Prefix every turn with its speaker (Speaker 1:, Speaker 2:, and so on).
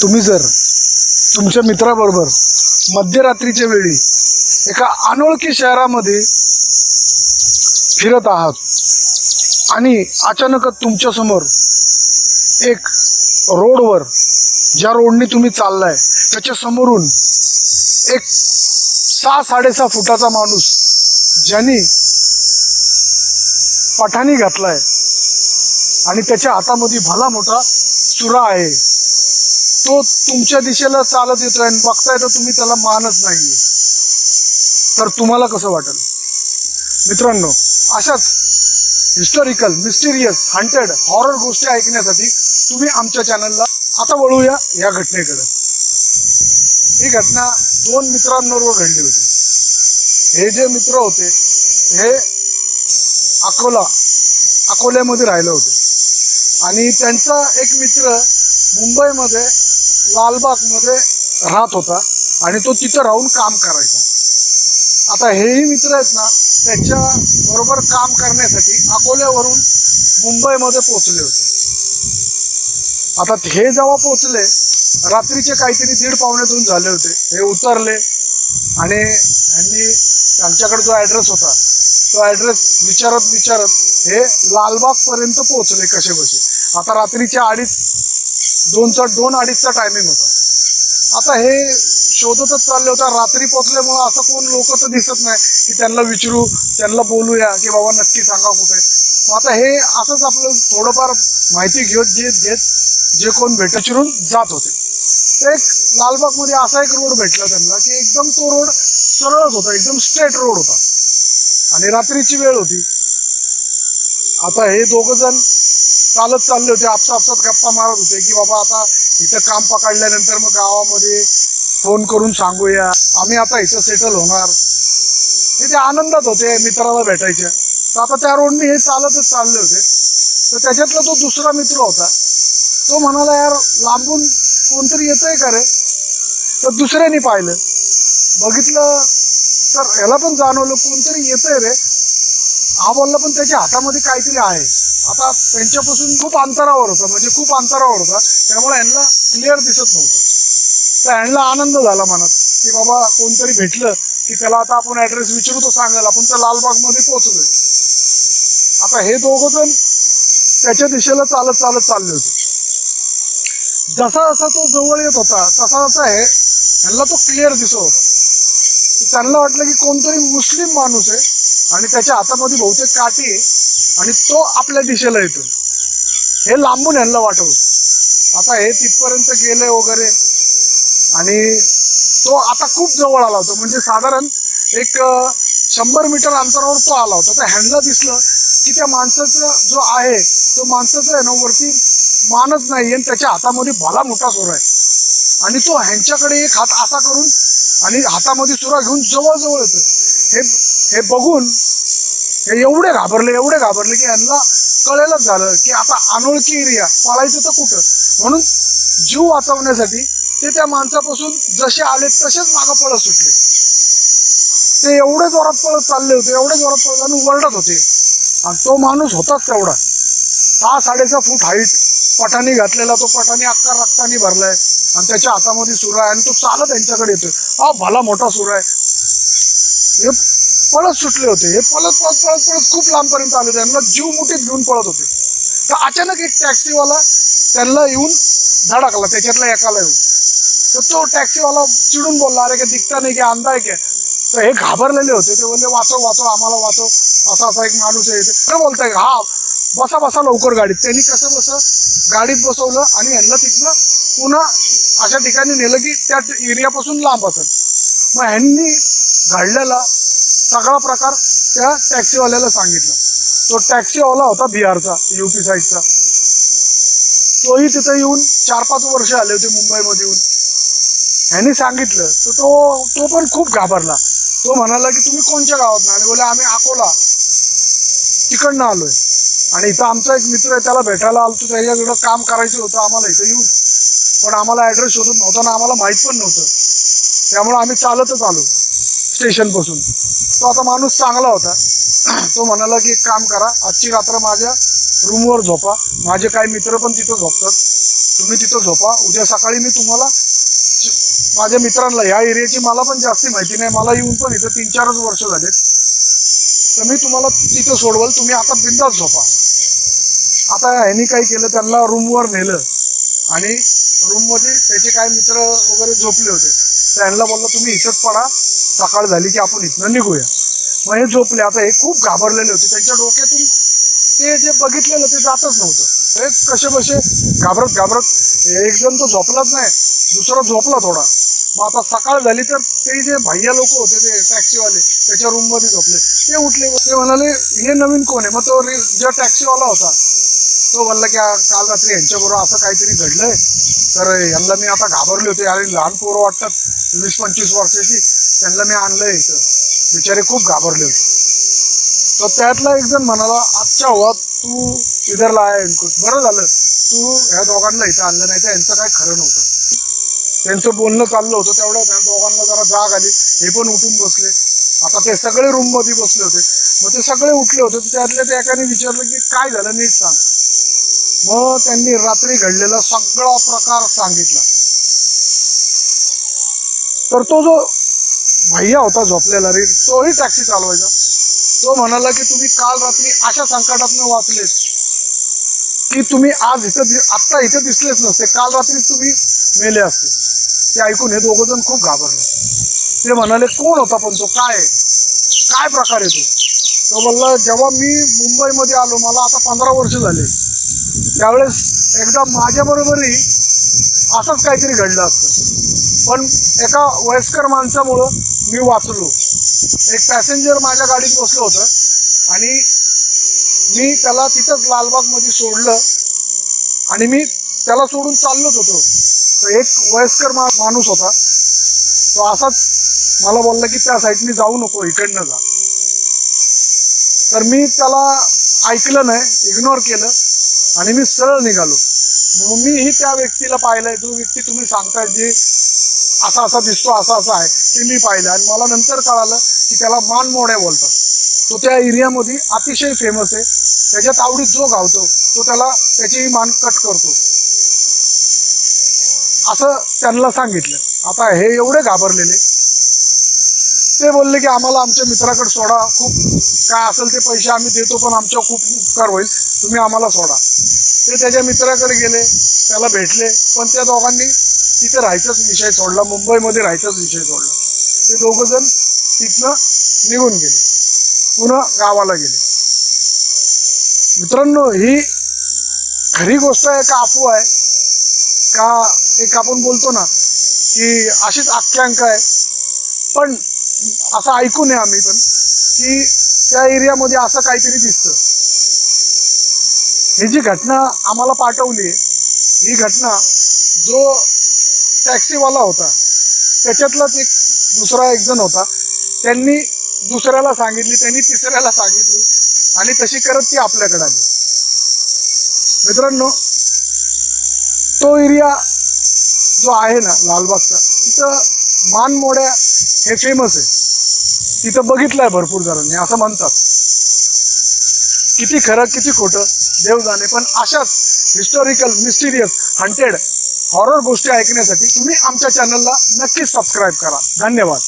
Speaker 1: तुम्ही जर तुमच्या मित्राबरोबर मध्यरात्रीच्या वेळी एका अनोळखी शहरामध्ये फिरत आहात आणि अचानकच तुमच्यासमोर एक रोडवर ज्या रोडने तुम्ही चाललाय त्याच्या समोरून एक सहा साडेसहा फुटाचा माणूस ज्यांनी पठाणी घातलाय आणि त्याच्या हातामध्ये भला मोठा सुरा आहे. तो तुमच्या दिशेला चालत येतोय आणि बघताय तर तुम्ही त्याला मानच नाहीये. तर तुम्हाला कसं वाटेल? मित्रांनो अशाच हिस्टॉरिकल मिस्टिरियस हंटेड हॉरर गोष्टी ऐकण्यासाठी तुम्ही आमच्या चॅनलला आता वळूया या घटनेकडे. ही घटना दोन मित्रांबरोबर घडली होती. हे जे मित्र होते हे अकोला अकोल्यामध्ये राहिले होते. आणि त्यांचा एक मित्र मुंबईमध्ये लालबागमध्ये राहत होता आणि तो तिथं राहून काम करायचा. आता हेही मित्र आहेत ना त्याच्या बरोबर काम करण्यासाठी अकोल्यावरून मुंबईमध्ये पोचले होते. आता हे जेव्हा पोचले रात्रीचे काहीतरी दीड पावणे दोन झाले होते. हे उतरले आणि यांनी त्यांच्याकडे जो ॲड्रेस होता तो ॲड्रेस विचारत विचारत हे लालबाग पर्यंत पोहोचले कसे बसे. आता रात्रीच्या अडीच दोनचा दोन अडीचचा टायमिंग होता. आता हे शोधतच चालले होता रात्री पोचल्यामुळं असं कोण लोक तर दिसत नाही की त्यांना विचारू त्यांना बोलूया की बाबा नक्की सांगा कुठे. मग आता हे असंच आपलं थोडंफार माहिती घेत घेत घेत जे कोण भेटचिरून जात होते. तर एक लालबागमध्ये असा एक रोड भेटला त्यांना की एकदम तो रोड सरळच होता एकदम स्ट्रेट रोड होता. आणि रात्रीची वेळ होती. आता हे दोघ जण चालत चालले होते आपसा आपसात गप्पा मारत होते की बाबा आता इथं काम पकडल्यानंतर मग गावामध्ये फोन करून सांगूया. आम्ही आता इथं सेटल होणार. हे ते आनंदात होते मित्राला भेटायच्या तर आता त्या रोडने हे चालतच चालले होते. तर त्याच्यातला तो दुसरा मित्र होता. तो म्हणाला यार लांबून कोणतरी येतंय का रे? तर दुसऱ्याने पाहिलं. बघितलं तर याला पण जाणवलं कोणतरी येतंय रे. हा बोलला पण त्याच्या हातामध्ये काहीतरी आहे. आता त्यांच्यापासून खूप अंतरावर होता म्हणजे खूप अंतरावर होता. त्यामुळे यांना क्लिअर दिसत नव्हतं. तर यांना आनंद झाला मनात की बाबा कोणतरी भेटलं की त्याला आता आपण ॲड्रेस विचारू तो सांगायला. आपण त्या लालबागमध्ये पोहोचलोय. आता हे दोघं जण त्याच्या दिशेला चालत चालत चालले होते. जसा जसा तो जवळ येत होता तसा जसा हे यांना तो क्लिअर दिसत होता. त्यांना वाटलं की कोणतरी मुस्लिम माणूस आहे आणि त्याच्या हातामध्ये बहुतेक काठी आहे आणि तो आपल्या दिशेला येतोय. हे लांबून ह्यांना वाटत होतं. आता हे तिथपर्यंत गेले वगैरे आणि तो आता खूप जवळ आला होता. म्हणजे साधारण एक शंभर मीटर अंतरावर तो आला होता. तर हँडला दिसलं की त्या माणसाचा जो आहे तो माणसाचा आहे ना वरती मानच नाही आणि त्याच्या हातामध्ये भला मोठा सोरा आहे. आणि तो ह्यांच्याकडे एक हात असा करून आणि हातामध्ये सुरा घेऊन जवळजवळ येतोय. हे हे बघून हे एवढे घाबरले एवढे घाबरले की यांना कळेलच झालं की आता अनोळखी एरिया पळायचं तर कुठं? म्हणून जीव वाचवण्यासाठी ते त्या माणसापासून जसे आले तसेच मागं पळत सुटले. ते एवढे जोरात पळत चालले होते एवढे जोरात पळत आणि वरडत होते. आणि तो माणूस होताच तेवढा. सहा साडेसहा फूट हाईट पटानी घातलेला तो पटानी अक्का रक्तानी भरलाय. आणि त्याच्या हातामध्ये सुरा आहे आणि तो चालत त्यांच्याकडे येतोय. हा भला मोठा सुरा आहे. हे पळत सुटले होते. हे पळत पळत पळत पळत खूप लांबपर्यंत आले त्यांना जीव मुठीत घेऊन पळत होते. तर अचानक एक टॅक्सीवाला त्यांना येऊन धडकला त्याच्यातला एकाला येऊन. तर तो टॅक्सीवाला चिडून बोलला अरे का दिखता नाही की अंधा आहे का तर हे घाबरलेले होते. ते बोलले वाचव वाचव आम्हाला वाचव. असा असा एक माणूस आहे. इथे. काय बोलताय हा बसा बसा लवकर गाडीत. त्यांनी कसं बसं गाडीत बसवलं आणि ह्यांना तिथनं पुन्हा अशा ठिकाणी नेलं की त्या एरियापासून लांब असेल. मग ह्यांनी घडलेला सगळा प्रकार त्या टॅक्सीवाल्याला सांगितला. तो टॅक्सीवाला होता बिहारचा युपी साईडचा तोही तिथं येऊन चार पाच वर्ष आले होते मुंबईमध्ये येऊन. ह्यांनी सांगितलं. तर तो तो पण खूप घाबरला. तो म्हणाला की तुम्ही कोणत्या गावात आले? बोले आम्ही अकोला. तिकडनं आलोय. आणि इथं आमचा एक मित्र आहे त्याला भेटायला आलो त्याच्याकडं काम करायचं होतं आम्हाला इथं येऊन. पण आम्हाला ॲड्रेस शोधत नव्हता ना आम्हाला माहीत पण नव्हतं. त्यामुळे आम्ही चालतच आलो स्टेशनपासून. तो आता माणूस चांगला होता. तो म्हणाला की एक काम करा आजची रात्र माझ्या रूमवर झोपा. माझे काही मित्र पण तिथं झोपतात. तुम्ही तिथं झोपा. उद्या सकाळी मी तुम्हाला माझ्या मित्रांना ह्या एरियाची मला पण जास्ती माहिती नाही. मला येऊन पण इथं तीन चारच वर्ष झालेत. तर मी तुम्हाला तिथं सोडवाल. तुम्ही आता बिंदास झोपा. आता ह्यांनी काय केलं त्यांना रूमवर नेलं. आणि रूममध्ये त्याचे काय मित्र वगैरे झोपले होते. तर ह्यांना बोललं तुम्ही इथंच पडा. सकाळ झाली की आपण इथनं निघूया. मग हे झोपले. आता हे खूप घाबरलेले होते. त्यांच्या डोक्यातून ते जे बघितलेलं ते जातच नव्हतं. हे कसे बसे? घाबरत घाबरत. एक जण तो झोपलाच नाही. दुसरा झोपला थोडा. मग आता सकाळ झाली तर ते जे भैया लोक होते ते टॅक्सीवाले त्याच्या रूममध्ये झोपले. ते उठले ते म्हणाले हे नवीन कोण आहे? मग तो रे- जो टॅक्सीवाला होता तो म्हणला की काल रात्री यांच्याबरोबर असं काहीतरी घडलंय. तर यांना मी आता घाबरले होते. आणि लहान पोरं वाटतात वीस पंचवीस वर्षाची. त्यांना मी आणलंय इथं. बिचारे खूप घाबरले होते. तर त्यातला एक जण म्हणाला अच्छा हुआ तू इधरला आहे अंकुश बरं झालं. तू ह्या दोघांना इथं आणलं नाही तर यांचं काय खरं नव्हतं. त्यांचं बोलणं चाललं होतं तेवढ्या त्या दोघांना जरा जाग आली. हे पण उठून बसले. आता ते सगळे रूममध्ये बसले होते. मग ते सगळे उठले होते. त्यातल्या त्या एकाने विचारलं की काय झालं नीट सांग. मग त्यांनी रात्री घडलेला सगळा प्रकार सांगितला. तर तो जो भैया होता झोपलेला रे तोही टॅक्सी चालवायचा. तो म्हणाला की तुम्ही काल रात्री अशा संकटातनं वाचलेत. की तुम्ही आज इथं आत्ता इथं दिसलेच नसते. काल रात्री तुम्ही मेले असते. ते ऐकून हे दोघं जण खूप घाबरले. ते म्हणाले कोण होता पण तो? काय आहे? काय प्रकार आहे तो? तो बोलला जेव्हा मी मुंबईमध्ये आलो मला आता पंधरा वर्ष झाले. त्यावेळेस एकदा माझ्याबरोबरही असंच काहीतरी घडलं असतं. पण एका वयस्कर माणसामुळं मी वाचलो. एक पॅसेंजर माझ्या गाडीत बसलं होतं आणि मी त्याला तिथंच लालबागमध्ये सोडलं आणि मी त्याला सोडून चाललोच होतो. तर एक वयस्कर मा माणूस होता. तो असाच मला बोलला की त्या साईडनी जाऊ नको इकडनं जा. तर मी त्याला ऐकलं नाही इग्नोर केलं आणि मी सरळ निघालो. मीही त्या व्यक्तीला पाहिलंय. जो व्यक्ती तुम्ही सांगताय जे असा असा दिसतो असा असा आहे ते मी पाहिलं आणि मला नंतर कळालं की त्याला मान मोड्या बोलतात. तो त्या एरियामध्ये अतिशय फेमस आहे. त्याच्या तावडीत जो गावतो तो त्याला त्याची मान कट करतो. असं त्यांना सांगितलं. आता हे एवढे घाबरलेले. ते बोलले की आम्हाला आमच्या मित्राकडे सोडा. खूप काय असेल ते पैसे आम्ही देतो पण आमच्या खूप उपकार होईल. तुम्ही आम्हाला सोडा. ते त्याच्या मित्राकडे गेले त्याला भेटले. पण त्या दोघांनी तिथे राहायचाच विषय सोडला मुंबईमध्ये राहायचाच विषय सोडला. ते दोघं जण तिथनं निघून गेले. पुन्हा गावाला गेले. मित्रांनो ही खरी गोष्ट आहे का अफू आहे? का एक आपण बोलतो ना की अशीच आख्यांक आहे. पण असं ऐकू नये आम्ही पण की त्या एरियामध्ये असं काहीतरी दिसतं. ही जी घटना आम्हाला पाठवली ही घटना जो टॅक्सीवाला होता त्याच्यातलाच एक दुसरा एक जण होता त्यांनी दुसऱ्याला सांगितली त्यांनी तिसऱ्याला सांगितली आणि तशी करत ती आपल्याकडे आली. मित्रांनो तो एरिया जो आहे ना लालबागचा तिथं मानमोड्या हे फेमस आहे. तिथं बघितलं आहे भरपूर जणांनी असं म्हणतात. किती खरं किती खोटं देव जाणे पण अशाच हिस्टॉरिकल मिस्टिरियस हंटेड हॉरर गोष्टी ऐकण्यासाठी तुम्ही आमच्या चॅनलला नक्कीच सबस्क्राईब करा. धन्यवाद.